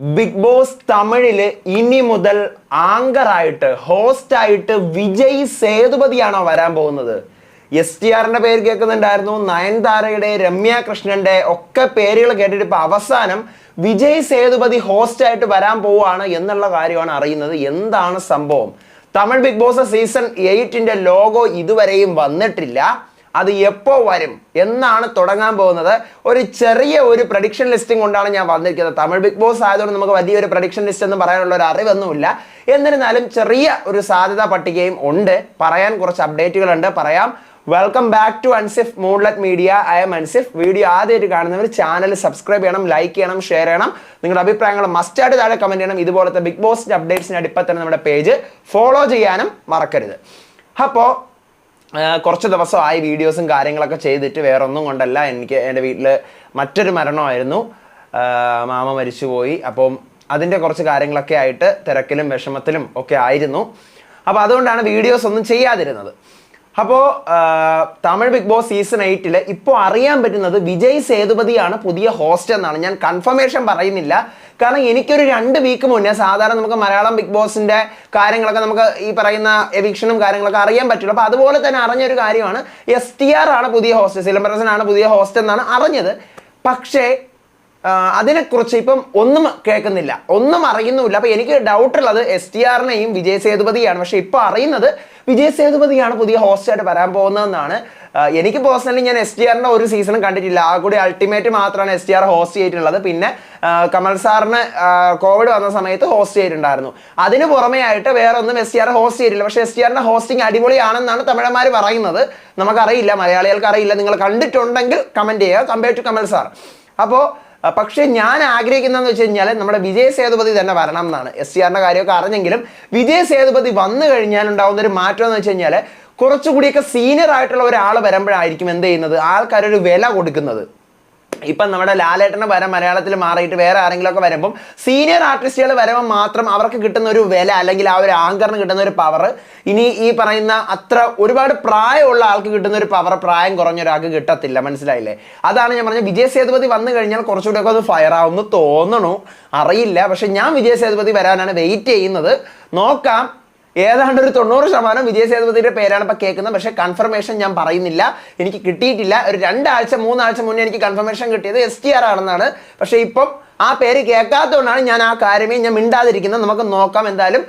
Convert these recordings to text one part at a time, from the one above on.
Big boss തമിഴിൽ ഇനി മുതൽ ആങ്കർ ആയിട്ട് ഹോസ്റ്റ് ആയിട്ട് വിജയ് സേതുപതിയാണോ വരാൻ പോകുന്നത്? എസ് ടി ആറിന്റെ പേര് കേൾക്കുന്നുണ്ടായിരുന്നു നയൻതാരയുടെ രമ്യ കൃഷ്ണന്റെ ഒക്കെ പേരുകൾ കേട്ടിട്ട് ഇപ്പൊ അവസാനം വിജയ് സേതുപതി ഹോസ്റ്റ് ആയിട്ട് വരാൻ പോവുകയാണ് എന്നുള്ള കാര്യമാണ് അറിയുന്നത്. എന്താണ് സംഭവം? തമിഴ് ബിഗ് ബോസ് സീസൺ എയ്റ്റിന്റെ ലോഗോ ഇതുവരെയും വന്നിട്ടില്ല. അത് എപ്പോൾ വരും? എന്നാണ് തുടങ്ങാൻ പോകുന്നത്. ഒരു ചെറിയ ഒരു പ്രഡിക്ഷൻ ലിസ്റ്റും കൊണ്ടാണ് ഞാൻ വന്നിരിക്കുന്നത്. തമിഴ് ബിഗ് ബോസ് ആയതുകൊണ്ട് നമുക്ക് വലിയൊരു പ്രഡിക്ഷൻ ലിസ്റ്റ് എന്ന് പറയാനുള്ള ഒരു അറിവൊന്നുമില്ല. എന്നിരുന്നാലും ചെറിയ ഒരു സാധ്യതാ പട്ടികയും ഉണ്ട്. പറയാൻ കുറച്ച് അപ്ഡേറ്റുകളുണ്ട് പറയാം. Welcome back to Ansif Moonlet Media I M Ansif video ആദ്യമായിട്ട് കാണുന്നവർ ചാനൽ സബ്സ്ക്രൈബ് ചെയ്യണം ലൈക്ക് ചെയ്യണം ഷെയർ ചെയ്യണം. നിങ്ങളുടെ അഭിപ്രായങ്ങൾ മസ്റ്റായിട്ട് താഴെ കമന്റ് ചെയ്യണം. ഇതുപോലത്തെ ബിഗ് ബോസിന്റെ അപ്ഡേറ്റ്സിന് അടിപ്പത്തന്നെ നമ്മുടെ പേജ് ഫോളോ ചെയ്യാനും മറക്കരുത്. അപ്പോൾ കുറച്ച് ദിവസമായി വീഡിയോസും കാര്യങ്ങളൊക്കെ ചെയ്തിട്ട് വേറെ ഒന്നും കൊണ്ടല്ല. എനിക്ക് എന്റെ വീട്ടിൽ മറ്റൊരു മരണമായിരുന്നു. മാമ മരിച്ചുപോയി. അപ്പം അതിന്റെ കുറച്ച് കാര്യങ്ങളൊക്കെ ആയിട്ട് തിരക്കിലും വിഷമത്തിലും ഒക്കെ ആയിരുന്നു. അപ്പോൾ അതുകൊണ്ടാണ് വീഡിയോസ് ഒന്നും ചെയ്യാതിരുന്നത്. അപ്പോൾ തമിഴ് ബിഗ് ബോസ് സീസൺ എയ്റ്റിൽ ഇപ്പോൾ അറിയാൻ പറ്റുന്നത് വിജയ് സേതുപതിയാണ് പുതിയ ഹോസ്റ്റ് എന്നാണ്. ഞാൻ കൺഫർമേഷൻ പറയുന്നില്ല. കാരണം എനിക്കൊരു രണ്ട് വീക്ക് മുന്നേ സാധാരണ നമുക്ക് മലയാളം ബിഗ് ബോസിന്റെ കാര്യങ്ങളൊക്കെ നമുക്ക് ഈ പറയുന്ന എവിക്ഷനും കാര്യങ്ങളൊക്കെ അറിയാൻ പറ്റുള്ളൂ. അപ്പോൾ അതുപോലെ തന്നെ അറിഞ്ഞൊരു കാര്യമാണ് എസ് ടി ആർ ആണ് പുതിയ ഹോസ്റ്റ് സിലംബറസൻ ആണ് പുതിയ ഹോസ്റ്റ് എന്നാണ് അറിഞ്ഞത്. പക്ഷേ അതിനെക്കുറിച്ച് ഇപ്പം ഒന്നും കേൾക്കുന്നില്ല. ഒന്നും അറിയുന്നുമില്ല. അപ്പം എനിക്ക് ഡൗട്ട് ഉള്ളത് എസ് ടി ആറിനെയും വിജയ് സേതുപതിയാണ്. പക്ഷെ ഇപ്പം അറിയുന്നത് വിജയ് സേതുപതിയാണ് പുതിയ ഹോസ്റ്റായിട്ട് വരാൻ പോകുന്നതെന്നാണ്. എനിക്ക് പേഴ്സണലി ഞാൻ എസ് ടി ആറിന്റെ ഒരു സീസണും കണ്ടിട്ടില്ല. ആ കൂടി അൾട്ടിമേറ്റ് മാത്രമാണ് എസ് ടി ആർ ഹോസ്റ്റ് ചെയ്തിട്ടുള്ളത്. പിന്നെ കമൽ സാറിന് കോവിഡ് വന്ന സമയത്ത് ഹോസ്റ്റ് ചെയ്തിട്ടുണ്ടായിരുന്നു. അതിന് പുറമെ ആയിട്ട് വേറെ ഒന്നും എസ് ടി ആർ ഹോസ്റ്റ് ചെയ്തിട്ടില്ല. പക്ഷേ എസ് ടി ആറിന്റെ ഹോസ്റ്റിംഗ് അടിപൊളിയാണെന്നാണ് തമിഴന്മാർ പറയുന്നത്. നമുക്കറിയില്ല മലയാളികൾക്ക് അറിയില്ല. നിങ്ങൾ കണ്ടിട്ടുണ്ടെങ്കിൽ കമന്റ് ചെയ്യുക. Compare to Kamal sir. അപ്പോൾ പക്ഷേ ഞാൻ ആഗ്രഹിക്കുന്നതെന്ന് വെച്ച് കഴിഞ്ഞാൽ നമ്മുടെ വിജയ സേതുപതി തന്നെ വരണം എന്നാണ്. എസ് സി ആറിന്റെ കാര്യമൊക്കെ അറിഞ്ഞെങ്കിലും വിജയ സേതുപതി വന്നു കഴിഞ്ഞാൽ ഉണ്ടാകുന്ന ഒരു മാറ്റം എന്ന് വെച്ച് കഴിഞ്ഞാൽ കുറച്ചുകൂടിയൊക്കെ സീനിയർ ആയിട്ടുള്ള ഒരാൾ വരുമ്പോഴായിരിക്കും എന്ത് ചെയ്യുന്നത്? ആൾക്കാരൊരു വില കൊടുക്കുന്നത്. ഇപ്പം നമ്മുടെ ലാലേട്ടന് വരാൻ മലയാളത്തിൽ മാറിയിട്ട് വേറെ ആരെങ്കിലും ഒക്കെ വരുമ്പം സീനിയർ ആർട്ടിസ്റ്റുകൾ വരുമ്പോൾ മാത്രം അവർക്ക് കിട്ടുന്ന ഒരു വില അല്ലെങ്കിൽ ആ ഒരു ആങ്കറിന് കിട്ടുന്ന ഒരു പവർ ഇനി ഈ പറയുന്ന അത്ര ഒരുപാട് പ്രായമുള്ള ആൾക്ക് കിട്ടുന്ന ഒരു പവർ പ്രായം കുറഞ്ഞ ഒരാൾക്ക് കിട്ടത്തില്ല. മനസ്സിലായില്ലേ? അതാണ് ഞാൻ പറഞ്ഞത്. വിജയ സേതുപതി വന്നു കഴിഞ്ഞാൽ കുറച്ചുകൂടെ ഒക്കെ അത് ഫയർ ആവുമെന്ന് തോന്നണു. അറിയില്ല. പക്ഷെ ഞാൻ വിജയ സേതുപതി വരാനാണ് വെയിറ്റ് ചെയ്യുന്നത്. നോക്കാം. ഏതാണ്ട് ഒരു തൊണ്ണൂറ് ശതമാനം വിജയ സേതുപതിയുടെ പേരാണ് ഇപ്പൊ കേൾക്കുന്നത്. പക്ഷേ കൺഫർമേഷൻ ഞാൻ പറയുന്നില്ല. എനിക്ക് കിട്ടിയിട്ടില്ല. ഒരു രണ്ടാഴ്ച മൂന്നാഴ്ച മുന്നേ എനിക്ക് കൺഫർമേഷൻ കിട്ടിയത് എസ് ടി ആർ ആണെന്നാണ്. പക്ഷേ ഇപ്പം ആ പേര് കേൾക്കാത്തതുകൊണ്ടാണ് ഞാൻ ആ കാര്യമേ ഞാൻ മിണ്ടാതിരിക്കുന്നത്. നമുക്ക് നോക്കാം എന്തായാലും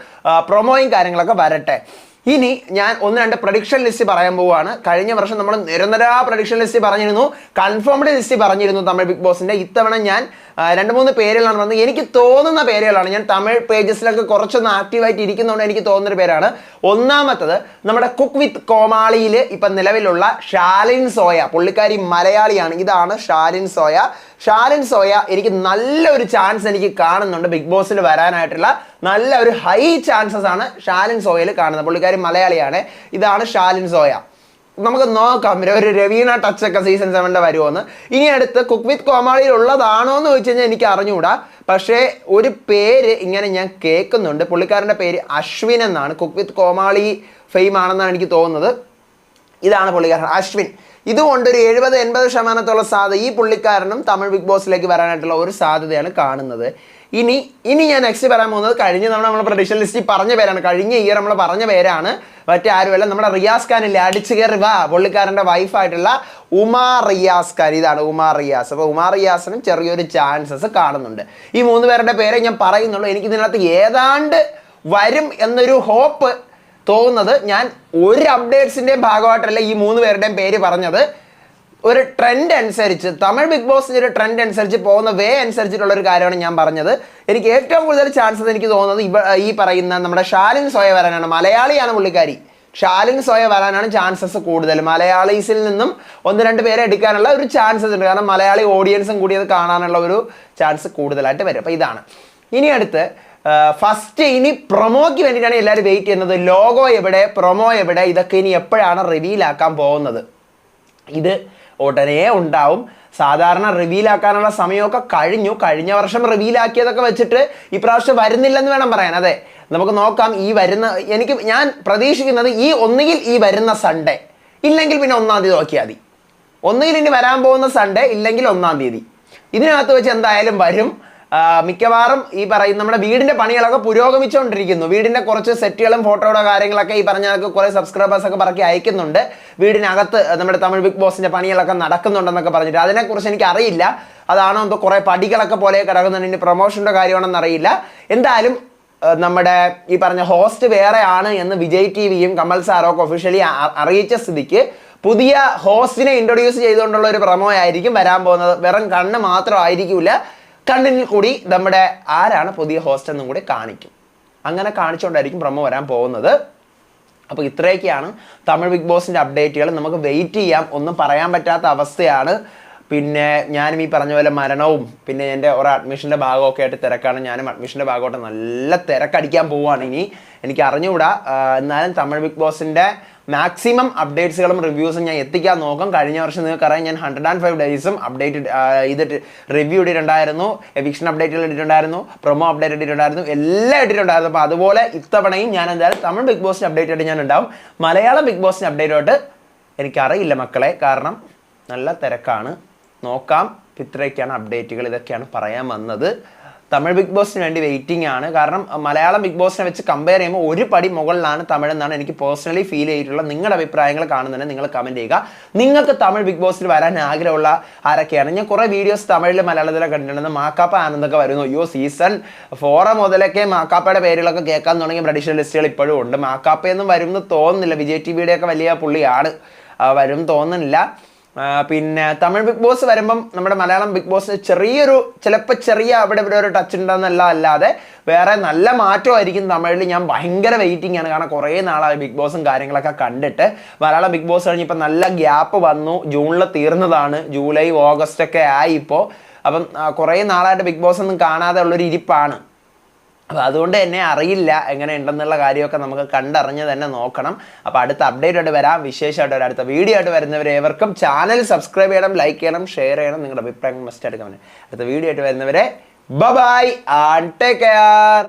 പ്രൊമോയും കാര്യങ്ങളൊക്കെ വരട്ടെ. ഇനി ഞാൻ ഒന്ന് രണ്ട് പ്രഡിക്ഷൻ ലിസ്റ്റ് പറയാൻ പോവുകയാണ് കഴിഞ്ഞ വർഷം നമ്മൾ നിരന്തര പ്രഡിക്ഷൻ ലിസ്റ്റ് പറഞ്ഞിരുന്നു. കൺഫേംഡ് ലിസ്റ്റ് പറഞ്ഞിരുന്നു തമിഴ് ബിഗ് ബോസിന്റെ ഇത്തവണ ഞാൻ രണ്ട് മൂന്ന് പേരുകളാണ് പറഞ്ഞത് എനിക്ക് തോന്നുന്ന പേരുകളാണ്. ഞാൻ തമിഴ് പേജസിലൊക്കെ കുറച്ചൊന്ന് ആക്റ്റീവായിട്ട് ഇരിക്കുന്നതുകൊണ്ട് എനിക്ക് തോന്നുന്ന പേരാണ്. ഒന്നാമത്തത് നമ്മുടെ കുക്ക് വിത്ത് കോമാളിയിൽ ഇപ്പം നിലവിലുള്ള ഷാലിൻ സോയ പുള്ളിക്കാരി മലയാളിയാണ്. ഇതാണ് ഷാലിൻ സോയ. ഷാലിൻ സോയ എനിക്ക് നല്ലൊരു ചാൻസ് എനിക്ക് കാണുന്നുണ്ട്. ബിഗ് ബോസിൽ വരാനായിട്ടുള്ള നല്ല ഒരു ഹൈ ചാൻസസ് ആണ് ഷാലിൻ സോയയിൽ കാണുന്നത്. പുള്ളിക്കാരി മലയാളിയാണ്. ഇതാണ് ഷാലിൻ സോയ. നമുക്ക് നോക്കാം. ഒരു രവീണ ടച്ച് ഒക്കെ സീസൺ സെവന്റെ വരുമെന്ന് ഇനി അടുത്ത് കുക്ക് വിത്ത് കോമാളിയിൽ ഉള്ളതാണോ എന്ന് ചോദിച്ചു കഴിഞ്ഞാൽ എനിക്ക് അറിഞ്ഞുകൂടാ പക്ഷേ ഒരു പേര് ഇങ്ങനെ ഞാൻ കേൾക്കുന്നുണ്ട്. പുള്ളിക്കാരന്റെ പേര് അശ്വിൻ എന്നാണ്. കുക്ക് വിത്ത് കോമാളി ഫെയിം ആണെന്നാണ് എനിക്ക് തോന്നുന്നത്. ഇതാണ് പുള്ളിക്കാരൻ അശ്വിൻ. ഇതുകൊണ്ട് ഒരു എഴുപത് എൺപത് ശതമാനത്തോളം സാധ്യത ഈ പുള്ളിക്കാരനും തമിഴ് ബിഗ് ബോസിലേക്ക് വരാനായിട്ടുള്ള ഒരു സാധ്യതയാണ് കാണുന്നത്. ഇനി ഇനി ഞാൻ നെക്സ്റ്റ് പറയാൻ പോകുന്നത് കഴിഞ്ഞ തവണ നമ്മൾ പ്രഡീഷൻ ലിസ്റ്റിൽ പറഞ്ഞ പേരാണ്. കഴിഞ്ഞ ഇയർ നമ്മൾ പറഞ്ഞ പേരാണ്. മറ്റേ ആരുമല്ല നമ്മുടെ റിയാസ് ഖാനില്ലേ അടിച്ചു കയറി വാ പുള്ളിക്കാരന്റെ വൈഫായിട്ടുള്ള ഉമാ റിയാസ് ഖാൻ. ഇതാണ് ഉമാ റിയാസ്. അപ്പോൾ ഉമാ റിയാസിനും ചെറിയൊരു ചാൻസസ് കാണുന്നുണ്ട്. ഈ മൂന്ന് പേരുടെ പേരെ ഞാൻ പറയുന്നുള്ളൂ. എനിക്ക് ഇതിനകത്ത് ഏതാണ്ട് വരും എന്നൊരു ഹോപ്പ് തോന്നുന്നത് ഞാൻ ഒരു അപ്ഡേറ്റ്സിന്റെയും ഭാഗമായിട്ടല്ല ഈ മൂന്ന് പേരുടെയും പേര് പറഞ്ഞത്. ഒരു ട്രെൻഡ് അനുസരിച്ച് തമിഴ് ബിഗ് ബോസിന്റെ ഒരു ട്രെൻഡ് അനുസരിച്ച് പോകുന്ന വേ അനുസരിച്ചിട്ടുള്ള ഒരു കാര്യമാണ് ഞാൻ പറഞ്ഞത്. എനിക്ക് ഏറ്റവും കൂടുതൽ ചാൻസസ് എനിക്ക് തോന്നുന്നത് ഇവ ഈ പറയുന്ന നമ്മുടെ ഷാലിൻ സോയ വരാനാണ്. മലയാളിയാണ് പുള്ളിക്കാരി. ഷാലിൻ സോയ വരാനാണ് ചാൻസസ് കൂടുതൽ. മലയാളീസിൽ നിന്നും ഒന്ന് രണ്ട് പേരെ എടുക്കാനുള്ള ഒരു ചാൻസസ് ഉണ്ട്. കാരണം മലയാളി ഓഡിയൻസും കൂടി അത് കാണാനുള്ള ഒരു ചാൻസ് കൂടുതലായിട്ട് വരും. അപ്പോൾ ഇതാണ്. ഇനി അടുത്ത് ഫസ്റ്റ് ഇനി പ്രൊമോയ്ക്ക് വേണ്ടിയിട്ടാണ് എല്ലാവരും വെയിറ്റ് ചെയ്യുന്നത്. ലോഗോ എവിടെ പ്രൊമോ എവിടെ ഇതൊക്കെ ഇനി എപ്പോഴാണ് റിവീൽ ആക്കാൻ പോകുന്നത്? ഇത് ഉടനെ ഉണ്ടാവും. സാധാരണ റിവീൽ ആക്കാനുള്ള സമയമൊക്കെ കഴിഞ്ഞു. കഴിഞ്ഞ വർഷം റിവീൽ ആക്കിയതൊക്കെ വെച്ചിട്ട് ഇപ്രാവശ്യം വരുന്നില്ലെന്ന് വേണം പറയാൻ. അതെ നമുക്ക് നോക്കാം. ഈ വരുന്ന എനിക്ക് ഞാൻ പ്രതീക്ഷിക്കുന്നത് ഈ ഒന്നുകിൽ ഈ വരുന്ന സൺഡേ ഇല്ലെങ്കിൽ പിന്നെ ഒന്നാം തീയതി നോക്കിയാൽ മതി. ഒന്നുകിൽ ഇനി വരാൻ പോകുന്ന സൺഡേ ഇല്ലെങ്കിൽ ഒന്നാം തീയതി. ഇതിനകത്ത് വെച്ച് എന്തായാലും വരും. മിക്കവാറും ഈ പറയും നമ്മുടെ വീടിന്റെ പണികളൊക്കെ പുരോഗമിച്ചുകൊണ്ടിരിക്കുന്നു വീടിന്റെ കുറച്ച് സെറ്റുകളും ഫോട്ടോയുടെ കാര്യങ്ങളൊക്കെ ഈ പറഞ്ഞ കണക്ക് കുറെ സബ്സ്ക്രൈബേഴ്സ് ഒക്കെ പറക്കി അയക്കുന്നുണ്ട്. വീടിനകത്ത് നമ്മുടെ തമിഴ് ബിഗ് ബോസിന്റെ പണികളൊക്കെ നടക്കുന്നുണ്ടെന്നൊക്കെ പറഞ്ഞിട്ട് അതിനെക്കുറിച്ച് എനിക്ക് അറിയില്ല. അതാണോ എന്തോ കുറെ പടികളൊക്കെ പോലെ കിടക്കുന്നുണ്ട്. ഇനി പ്രൊമോഷന്റെ കാര്യമാണെന്ന് അറിയില്ല. എന്തായാലും നമ്മുടെ ഈ പറഞ്ഞ ഹോസ്റ്റ് വേറെയാണ് എന്ന് വിജയ് ടി വിയും കമൽ സാറൊക്കെ ഒഫീഷ്യലി അറിയിച്ച സ്ഥിതിക്ക് പുതിയ ഹോസ്റ്റിനെ ഇൻട്രൊഡ്യൂസ് ചെയ്തുകൊണ്ടുള്ള ഒരു പ്രമോ ആയിരിക്കും വരാൻ പോകുന്നത്. വെറും കണ്ണ് മാത്രം ആയിരിക്കില്ല കൂടി നമ്മുടെ ആരാണ് പുതിയ ഹോസ്റ്റ് എന്നും കൂടി കാണിക്കും. അങ്ങനെ കാണിച്ചുകൊണ്ടായിരിക്കും പ്രമോ വരാൻ പോകുന്നത്. അപ്പോൾ ഇത്രയൊക്കെയാണ് തമിഴ് ബിഗ് ബോസിന്റെ അപ്ഡേറ്റുകൾ നമുക്ക് വെയിറ്റ് ചെയ്യാം. ഒന്നും പറയാൻ പറ്റാത്ത അവസ്ഥയാണ്. പിന്നെ ഞാനും ഈ പറഞ്ഞ പോലെ മരണവും പിന്നെ എന്റെ ഒരു അഡ്മിഷന്റെ ഭാഗമൊക്കെ ആയിട്ട് തിരക്കാണ്. ഞാനും അഡ്മിഷന്റെ ഭാഗമായിട്ട് നല്ല തിരക്കടിക്കാൻ പോവുകയാണ് ഇനി. എനിക്ക് അറിഞ്ഞുകൂടാ. എന്നാലും തമിഴ് ബിഗ് ബോസിന്റെ മാക്സിമം അപ്ഡേറ്റ്സുകളും റിവ്യൂസും ഞാൻ എത്തിക്കാൻ നോക്കും. കഴിഞ്ഞ വർഷം നിങ്ങൾക്കറിയാം ഞാൻ ഹൺഡ്രഡ് ആൻഡ് ഫൈവ് ഡേയ്സും അപ്ഡേറ്റ് ഇതിട്ട് റിവ്യൂ ഇട്ടിട്ടുണ്ടായിരുന്നു. എവിക്ഷൻ അപ്ഡേറ്റുകൾ ഇട്ടിട്ടുണ്ടായിരുന്നു. പ്രൊമോ അപ്ഡേറ്റ് ഇട്ടിട്ടുണ്ടായിരുന്നു. എല്ലാം ഇട്ടിട്ടുണ്ടായിരുന്നു. അപ്പോൾ അതുപോലെ ഇത്തവണയും ഞാൻ എന്തായാലും തമിഴ് ബിഗ് ബോസിന് അപ്ഡേറ്റ് ആയിട്ട് ഞാൻ ഉണ്ടാവും മലയാളം ബിഗ് ബോസിന് അപ്ഡേറ്റ് ആയിട്ട് എനിക്കറിയില്ല മക്കളെ. കാരണം നല്ല തിരക്കാണ്. നോക്കാം. ഇത്രയൊക്കെയാണ് അപ്ഡേറ്റുകൾ ഇതൊക്കെയാണ് പറയാൻ വന്നത്. തമിഴ് ബിഗ് ബോസിന് വേണ്ടി വെയിറ്റിംഗ് ആണ്. കാരണം മലയാളം ബിഗ് ബോസിനെ വെച്ച് കമ്പയർ ചെയ്യുമ്പോൾ ഒരു പടി മുകളിലാണ് തമിഴ് എന്നാണ് എനിക്ക് പേഴ്സണലി ഫീൽ ചെയ്തിട്ടുള്ള നിങ്ങളുടെ അഭിപ്രായങ്ങൾ കാണുന്നതിന് നിങ്ങൾ കമന്റ് ചെയ്യുക. നിങ്ങൾക്ക് തമിഴ് ബിഗ് ബോസിൽ വരാൻ ആഗ്രഹമുള്ള ആരൊക്കെയാണ്? ഞാൻ കുറേ വീഡിയോസ് തമിഴിൽ മലയാളത്തിലൊക്കെ കണ്ടിട്ടുണ്ട്. മാക്കാപ്പ ആനന്ദൊക്കെ വരുന്നു അയ്യോ സീസൺ ഫോറ മുതലൊക്കെ മാക്കാപ്പയുടെ പേരുകളൊക്കെ കേൾക്കാൻ തുടങ്ങിയ ട്രഡീഷണൽ ലിസ്റ്റുകൾ ഇപ്പോഴും ഉണ്ട്. മാക്കാപ്പയൊന്നും വരും എന്ന് തോന്നുന്നില്ല. വിജയ് ടി വിയുടെ ഒക്കെ വലിയ പുള്ളിയാണ്. വരും തോന്നുന്നില്ല. പിന്നെ തമിഴ് ബിഗ് ബോസ് വരുമ്പം നമ്മുടെ മലയാളം ബിഗ് ബോസിന് ചെറിയൊരു ചിലപ്പോൾ ചെറിയ അവിടെ ഇവിടെ ഒരു ടച്ച് ഉണ്ടെന്നല്ല അല്ലാതെ വേറെ നല്ല മാറ്റമായിരിക്കും തമിഴിൽ ഞാൻ ഭയങ്കര വെയിറ്റിംഗ് ആണ്. കാരണം കുറേ നാളായി ബിഗ് ബോസും കാര്യങ്ങളൊക്കെ കണ്ടിട്ട്. മലയാളം ബിഗ് ബോസ് കഴിഞ്ഞ് ഇപ്പം നല്ല ഗ്യാപ്പ് വന്നു. ജൂണിൽ തീർന്നതാണ്. ജൂലൈ ഓഗസ്റ്റ് ഒക്കെ ആയി ഇപ്പോൾ അപ്പം കുറേ നാളായിട്ട് ബിഗ് ബോസ് ഒന്നും കാണാതെ ഉള്ളൊരു ഇരിപ്പാണ്. അപ്പോൾ അതുകൊണ്ട് തന്നെ അറിയില്ല എങ്ങനെ ഉണ്ടെന്നുള്ള കാര്യമൊക്കെ നമുക്ക് കണ്ടറിഞ്ഞ് തന്നെ നോക്കണം. അപ്പോൾ അടുത്ത അപ്ഡേറ്റ് ആയിട്ട് വരാം. വിശേഷമായിട്ട് വരാം. അടുത്ത വീഡിയോ ആയിട്ട് വരുന്നവരെ ഏവർക്കും ചാനൽ സബ്സ്ക്രൈബ് ചെയ്യണം ലൈക്ക് ചെയ്യണം ഷെയർ ചെയ്യണം നിങ്ങളുടെ അഭിപ്രായം മസ്റ്റ് എടുക്കാൻ അടുത്ത വീഡിയോ ആയിട്ട് വരുന്നവരെ ബൈ ആൻഡ് ടേക്ക് കെയർ